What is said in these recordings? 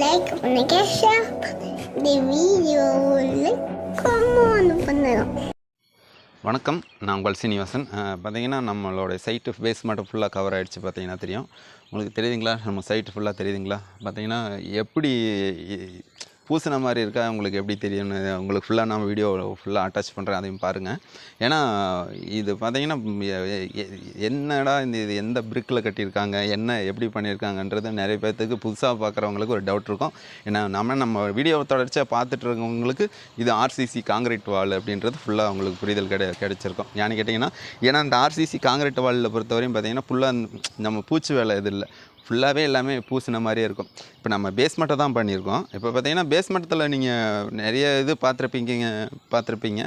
Like பண்ணுங்க share இந்த video like comment பண்ணுங்க வணக்கம் நான் உங்கள் சீனிவாசன் பார்த்தீங்கன்னா நம்மளோட சைட்டு பேஸ் மட்டும் ஃபுல்லாக கவர் ஆகிடுச்சு பார்த்தீங்கன்னா தெரியும் உங்களுக்கு தெரியுதுங்களா நம்ம சைட்டு ஃபுல்லாக தெரியுதுங்களா பார்த்தீங்கன்னா எப்படி பூசின மாதிரி இருக்கா? உங்களுக்கு எப்படி தெரியும்னு? உங்களுக்கு ஃபுல்லாக நான் வீடியோ ஃபுல்லாக அட்டாச் பண்ணுறேன் அதையும் பாருங்கள் ஏன்னா இது பார்த்தீங்கன்னா என்னடா இந்த இது எந்த பிரிக்கில் கட்டியிருக்காங்க? என்ன எப்படி பண்ணியிருக்காங்கன்றது நிறைய பேர்த்துக்கு புதுசாக பார்க்குறவங்களுக்கு ஒரு டவுட் இருக்கும். ஏன்னா நம்ம நம்ம வீடியோ தொடர்ச்சியாக பார்த்துட்டு இருக்கவங்களுக்கு இது ஆர்சிசி காங்கிரீட் வால் அப்படின்றது ஃபுல்லாக அவங்களுக்கு புரிதல் கிடை கிடைச்சிருக்கும். ஏன்னு கேட்டிங்கன்னா ஏன்னா அந்த ஆர்சிசி காங்கிரீட் வாலில் பொறுத்தவரையும் பார்த்தீங்கன்னா ஃபுல்லாக நம்ம பூச்சி வேலை இது இல்லை. ஃபுல்லாகவே எல்லாமே பூசின மாதிரியே இருக்கும். இப்போ நம்ம பேஸ்மெண்ட்டை தான் பண்ணியிருக்கோம். இப்போ பார்த்தீங்கன்னா பேஸ்மெண்ட்டத்தில் நீங்கள் நிறைய இது பார்த்துருப்பீங்க பார்த்துருப்பீங்க.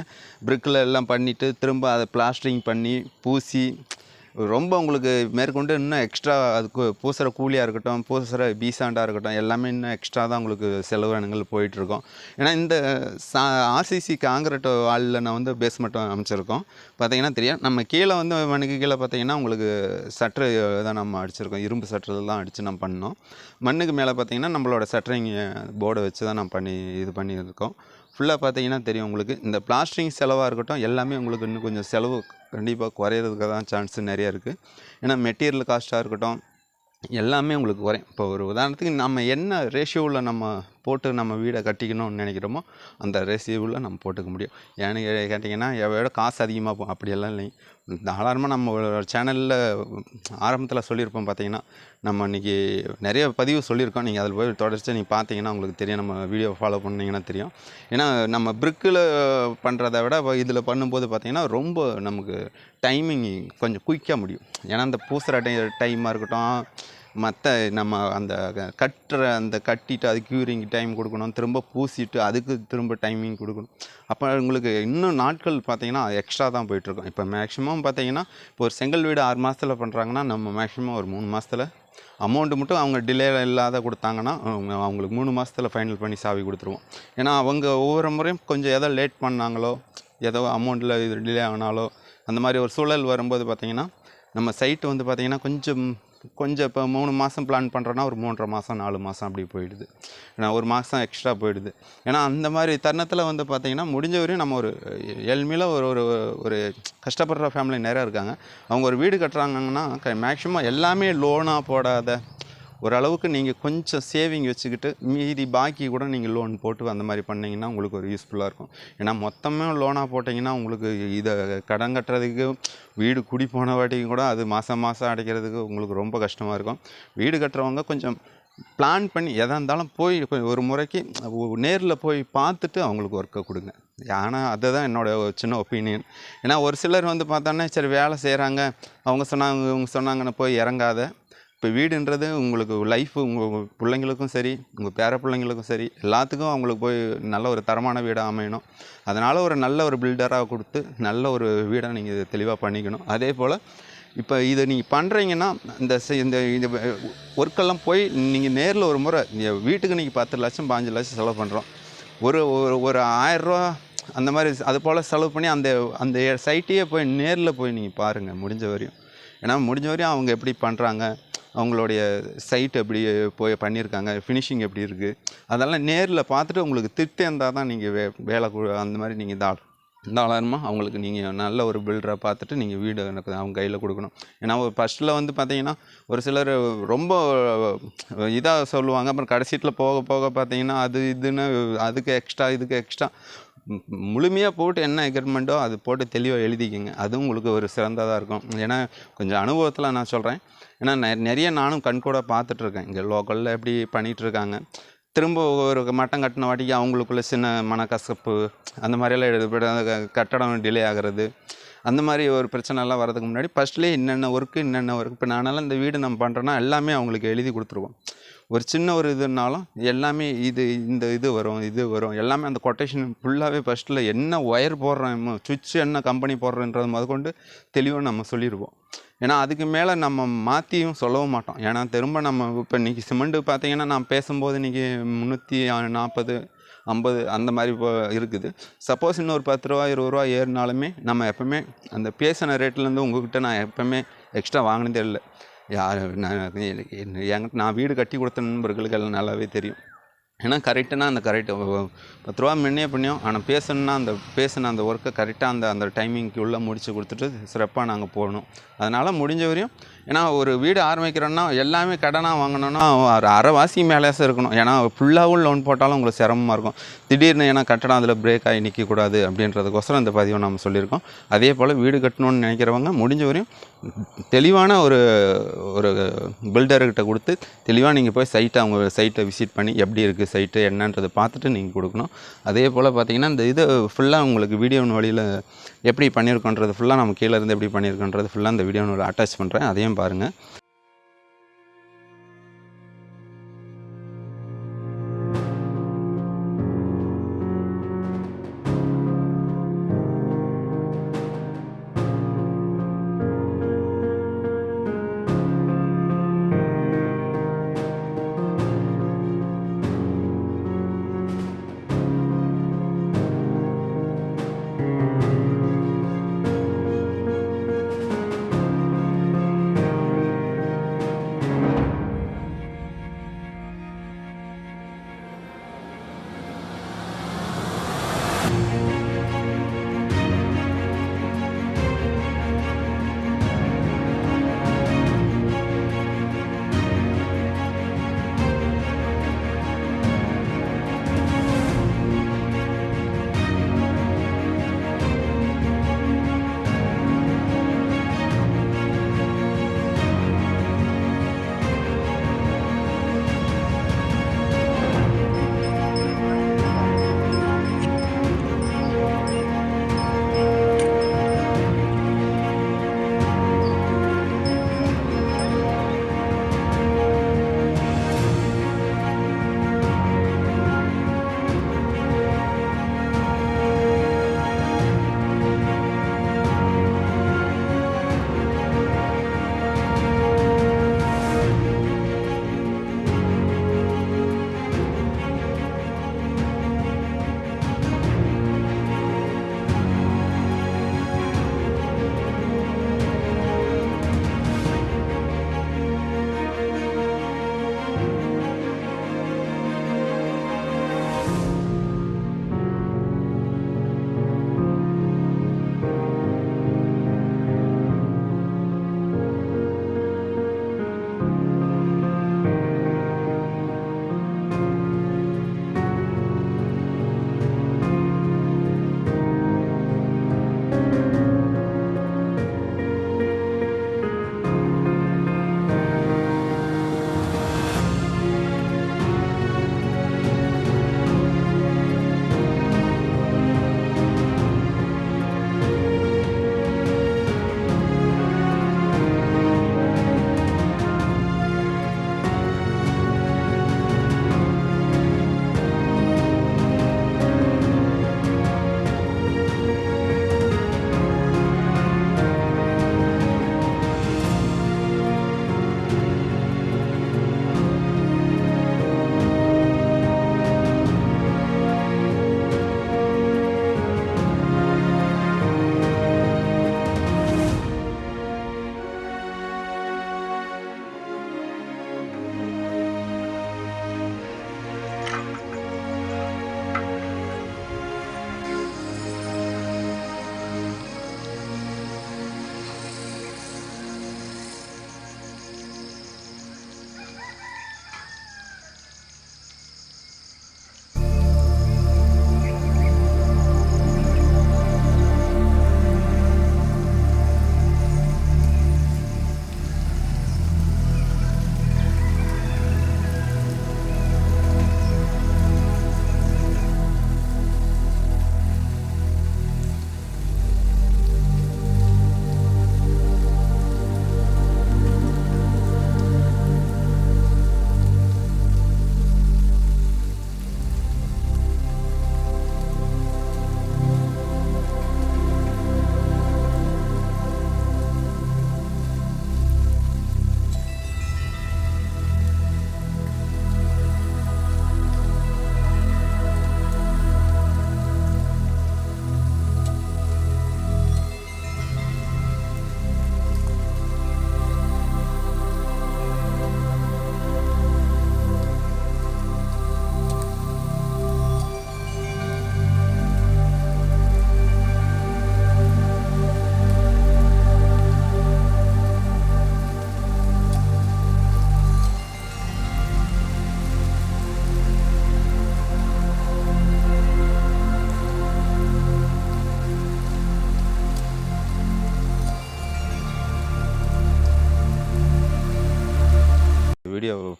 பிரிக்கில் எல்லாம் பண்ணிவிட்டு திரும்ப அதை பிளாஸ்டரிங் பண்ணி பூசி ரொம்ப உங்களுக்கு மேற்கொண்டு இன்னும் எக்ஸ்ட்ரா அதுக்கு பூசுகிற கூலியாக இருக்கட்டும் பூசுகிற பீசாண்டாக இருக்கட்டும் எல்லாமே இன்னும் எக்ஸ்ட்ரா தான் உங்களுக்கு செலவினங்கள் போயிட்டுருக்கோம். ஏன்னா இந்த சா ஆர்சிசி காங்கிரட் வாலில் நான் வந்து பேஸ்மெண்ட்டும் அமைச்சிருக்கோம். பார்த்தீங்கன்னா தெரியும். நம்ம கீழே வந்து மண்ணுக்கு கீழே பார்த்தீங்கன்னா உங்களுக்கு சட்ரு தான் நம்ம அடிச்சிருக்கோம். இரும்பு சட்ரு தான் அடித்து நம்ம பண்ணோம். மண்ணுக்கு மேலே பார்த்தீங்கன்னா நம்மளோட சட்டரிங் போர்டை வச்சு தான் நம்ம பண்ணி இது பண்ணியிருக்கோம். ஃபுல்லாக பார்த்தீங்கன்னா தெரியும் உங்களுக்கு. இந்த பிளாஸ்டரிங் செலவாக இருக்கட்டும் எல்லாமே உங்களுக்கு இன்னும் கொஞ்சம் செலவு கண்டிப்பாக குறையிறதுக்கு தான் சான்ஸ் நிறைய இருக்குது ஏன்னா மெட்டீரியல் காஸ்ட்டாக இருக்கட்டும் எல்லாமே உங்களுக்கு குறையும். இப்போ ஒரு உதாரணத்துக்கு நம்ம என்ன ரேஷியோவில் நம்ம போட்டு நம்ம வீடை கட்டிக்கணும்னு நினைக்கிறோமோ அந்த ரெசிவில் நம்ம போட்டுக்க முடியும். ஏன்னு கேட்டிங்கன்னா எவ்வளோ காசு அதிகமாக போகும் அப்படியெல்லாம் இல்லை தாராளமாக நம்ம சேனலில் ஆரம்பத்தில் சொல்லியிருப்போம் பார்த்தீங்கன்னா நம்ம இன்றைக்கி நிறைய பதிவு சொல்லியிருக்கோம். நீங்கள் அதில் போய் தொடர்ச்சி நீங்கள் பார்த்தீங்கன்னா உங்களுக்கு தெரியும். நம்ம வீடியோ ஃபாலோ பண்ணீங்கன்னா தெரியும். ஏன்னா நம்ம பிரிக்கில் பண்ணுறத விட இதில் பண்ணும்போது பார்த்தீங்கன்னா ரொம்ப நமக்கு டைமிங் கொஞ்சம் குயிக்காக முடியும். ஏன்னா அந்த பூசுகிற டை டைமாக இருக்கட்டும் மற்ற நம்ம அந்த க- கட்டுற அந்த கட்டிட்டு அது க்யூரிங் டைம் கொடுக்கணும். திரும்ப பூசிட்டு அதுக்கு திரும்ப டைமிங் கொடுக்கணும். அப்போ உங்களுக்கு இன்னும் நாட்கள் பார்த்தீங்கன்னா எக்ஸ்ட்ரா தான் போயிட்டுருக்கும். இப்போ மேக்ஸிமம் பார்த்தீங்கன்னா இப்போ ஒரு செங்கல் வீடு ஆறு மாதத்தில் பண்ணுறாங்கன்னா நம்ம மேக்ஸிமம் ஒரு மூணு மாதத்தில் அமௌண்ட்டு மட்டும் அவங்க டிலே இல்லாத கொடுத்தாங்கன்னா அவங்க அவங்களுக்கு மூணு மாதத்தில் ஃபைனல் பண்ணி சாவி கொடுத்துருவோம். ஏன்னா அவங்க ஒவ்வொரு முறையும் கொஞ்சம் எதோ லேட் பண்ணாங்களோ ஏதோ அமௌண்ட்டில் இது டிலே ஆனாலோ அந்த மாதிரி ஒரு சூழல் வரும்போது பார்த்திங்கன்னா நம்ம சைட்டு வந்து பார்த்திங்கன்னா கொஞ்சம் கொஞ்சம் இப்போ மூணு மாதம் பிளான் பண்ணுறோன்னா ஒரு மூன்றரை மாதம் நாலு மாதம் அப்படி போயிடுது. ஏன்னா ஒரு மாதம் எக்ஸ்ட்ரா போயிடுது. ஏன்னா அந்த மாதிரி தருணத்தில் வந்து பார்த்தீங்கன்னா முடிஞ்ச வரையும் நம்ம ஒரு ஏழ்மையில் ஒரு ஒரு ஒரு கஷ்டப்படுற ஃபேமிலி நிறையா இருக்காங்க. அவங்க ஒரு வீடு கட்டுறாங்கன்னா மேக்ஸிமம் எல்லாமே லோனாக போடாத ஓரளவுக்கு நீங்கள் கொஞ்சம் சேவிங் வச்சுக்கிட்டு மீதி பாக்கி கூட நீங்கள் லோன் போட்டு அந்த மாதிரி பண்ணிங்கன்னா உங்களுக்கு ஒரு யூஸ்ஃபுல்லாக இருக்கும். ஏன்னா மொத்தமே லோனாக போட்டிங்கன்னா உங்களுக்கு இதை கடன் கட்டுறதுக்கு வீடு குடி போன வாட்டிக்கு கூட அது மாதம் மாதம் அடைக்கிறதுக்கு உங்களுக்கு ரொம்ப கஷ்டமாக இருக்கும். வீடு கட்டுறவங்க கொஞ்சம் பிளான் பண்ணி எதாக இருந்தாலும் போய் ஒரு முறைக்கு நேரில் போய் பார்த்துட்டு அவங்களுக்கு ஒர்க்கை கொடுங்க. ஆனால் அதுதான் என்னோட சின்ன ஒப்பீனியன் ஏன்னா ஒரு சிலர் வந்து பார்த்தோன்னே சரி வேலை செய்கிறாங்க அவங்க சொன்னாங்க இவங்க சொன்னாங்கன்னு போய் இறங்காத. இப்போ வீடுன்றது உங்களுக்கு லைஃபு உங்கள் பிள்ளைங்களுக்கும் சரி உங்கள் பேர பிள்ளைங்களுக்கும் சரி எல்லாத்துக்கும் அவங்களுக்கு போய் நல்ல ஒரு தரமான வீடாக அமையணும். அதனால் ஒரு நல்ல ஒரு பில்டராக கொடுத்து நல்ல ஒரு வீடாக நீங்கள் தெளிவாக பண்ணிக்கணும். அதே போல் இப்போ இதை நீங்கள் பண்ணுறீங்கன்னா இந்த செ- இந்த இந்த ஒர்க்கெல்லாம் போய் நீங்கள் நேரில் ஒரு முறை வீட்டுக்கு நீங்கள் பத்து லட்சம் பாஞ்சு லட்சம் செலவு பண்ணுறோம் ஒரு ஒரு ஒரு ஆயிரரூவா அந்த மாதிரி அது போல் செலவு பண்ணி அந்த அந்த சைட்டையே போய் நேரில் போய் நீங்கள் பாருங்கள் முடிஞ்ச வரையும். ஏன்னா முடிஞ்ச வரையும் அவங்க எப்படி பண்ணுறாங்க அவங்களுடைய சைட் எப்படி போய் பண்ணியிருக்காங்க ஃபினிஷிங் எப்படி இருக்குது அதெல்லாம் நேரில் பார்த்துட்டு உங்களுக்கு திட்டம் இருந்தால் தான் நீங்கள் வே வேலை கு- அந்த மாதிரி நீங்கள் தாள் தாராளமாக அவங்களுக்கு நீங்கள் நல்ல ஒரு பில்டரை பார்த்துட்டு நீங்கள் வீடு எனக்கு அவங்க கையில் கொடுக்கணும். ஏன்னா ஃபஸ்ட்டில் வந்து பார்த்தீங்கன்னா ஒரு சிலர் ரொம்ப இதாக சொல்லுவாங்க அப்புறம் கடைசீட்டில் போக போக பார்த்தீங்கன்னா அது இதுன்னு அதுக்கு எக்ஸ்ட்ரா இதுக்கு எக்ஸ்ட்ரா முழுமையாக போட்டு என்ன எக்ரிமெண்ட்டோ அது போட்டு தெளிவாக எழுதிக்கிங்க. அதுவும் உங்களுக்கு ஒரு சிறந்ததாக இருக்கும். ஏன்னா கொஞ்சம் அனுபவத்தில் நான் சொல்கிறேன் ஏன்னா நெ- நிறைய நானும் கண்கூட பார்த்துட்ருக்கேன். இங்கே லோக்கலில் எப்படி பண்ணிகிட்ருக்காங்க திரும்ப ஒரு மட்டம் கட்டின வாட்டிக்கு அவங்களுக்குள்ள சின்ன மனக்கசப்பு அந்த மாதிரியெல்லாம் எடுத்து கட்டடம் டிலே ஆகிறது அந்த மாதிரி ஒரு பிரச்சனைலாம் வரதுக்கு முன்னாடி ஃபஸ்ட்லேயே என்னென்ன ஒர்க்கு என்னென்ன ஒர்க் இப்போ நானாலும் இந்த வீடு நம்ம பண்ணுறோன்னா எல்லாமே அவங்களுக்கு எழுதி கொடுத்துருவோம். ஒரு சின்ன ஒரு இதுனாலும் எல்லாமே இது இந்த இது வரும் இது வரும். எல்லாமே அந்த கொட்டேஷன் ஃபுல்லாகவே ஃபஸ்ட்டில் என்ன ஒயர் போடுறோம் சுவிட்ச் என்ன கம்பெனி போடுறோன்றது முதற்கொண்டு தெளிவாக நம்ம சொல்லிடுவோம். ஏன்னா அதுக்கு மேலே நம்ம மாற்றியும் சொல்லவும் மாட்டோம். ஏன்னா திரும்ப நம்ம இப்போ இன்றைக்கி சிமெண்ட்டு பார்த்தீங்கன்னா நான் பேசும்போது இன்றைக்கி முந்நூற்றி நாற்பது ஐம்பது அந்த மாதிரி இப்போ இருக்குது. சப்போஸ் இன்னொரு பத்து ரூபா இருபது ரூபா ஏறினாலுமே நம்ம எப்போவுமே அந்த பேசின ரேட்லேருந்து உங்கள்கிட்ட நான் எப்போவுமே எக்ஸ்ட்ரா வாங்கினதே இல்லை. யார்? நான் என்கிட்ட நான் வீடு கட்டி கொடுத்த நண்பர்களுக்கு எல்லாம் நல்லாவே தெரியும். ஏன்னா கரெக்டுனா அந்த கரெக்ட் பத்து ரூபா முன்னே பண்ணியும் ஆனால் பேசணுன்னா அந்த பேசின அந்த ஒர்க்கை கரெக்டாக அந்த அந்த டைமிங்க்கு உள்ளே முடித்து கொடுத்துட்டு சிறப்பாக நாங்கள் போகணும். அதனால் முடிஞ்ச வரையும் ஏன்னா ஒரு வீடு ஆரம்பிக்கிறோன்னா எல்லாமே கடனாக வாங்கணுன்னா ஒரு அரைவாசி மேலே இருக்கணும். ஏன்னா ஃபுல்லாகவும் லோன் போட்டாலும் உங்களுக்கு சிரமமாக இருக்கும். திடீர்னு ஏன்னா கட்டடம் அதில் பிரேக் ஆகி நிற்கக்கூடாது அப்படின்றதுக்கோசரம் இந்த பதிவை நம்ம சொல்லியிருக்கோம். அதே போல் வீடு கட்டணும்னு நினைக்கிறவங்க முடிஞ்ச வரையும் தெளிவான ஒரு ஒரு பில்டர்கிட்ட கொடுத்து தெளிவாக நீங்கள் போய் சைட்டை அவங்க சைட்டை விசிட் பண்ணி எப்படி இருக்குது சைட்டு என்னன்றதை பார்த்துட்டு நீங்கள் கொடுக்கணும். அதே போல் பார்த்தீங்கன்னா இந்த இது ஃபுல்லாக உங்களுக்கு வீடியோன் வழியில் எப்படி பண்ணியிருக்கோன்றது ஃபுல்லாக நம்ம கீழே இருந்து எப்படி பண்ணியிருக்கோன்றது ஃபுல்லாக அந்த வீடியோவில் அட்டாச் பண்ணுறேன் அதையும் பாருங்கள்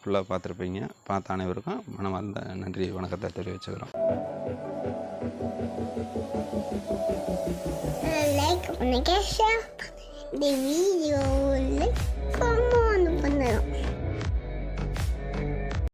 ஃபுல்லாக பார்த்துருப்பீங்க. பார்த்த அனைவருக்கும் மனமார்ந்த நன்றி வணக்கத்தை தெரிவிச்சுக்கிறோம். லைக் பண்ணுங்க ஷேர் பண்ணுங்க இந்த வீடியோவில் கமெண்ட்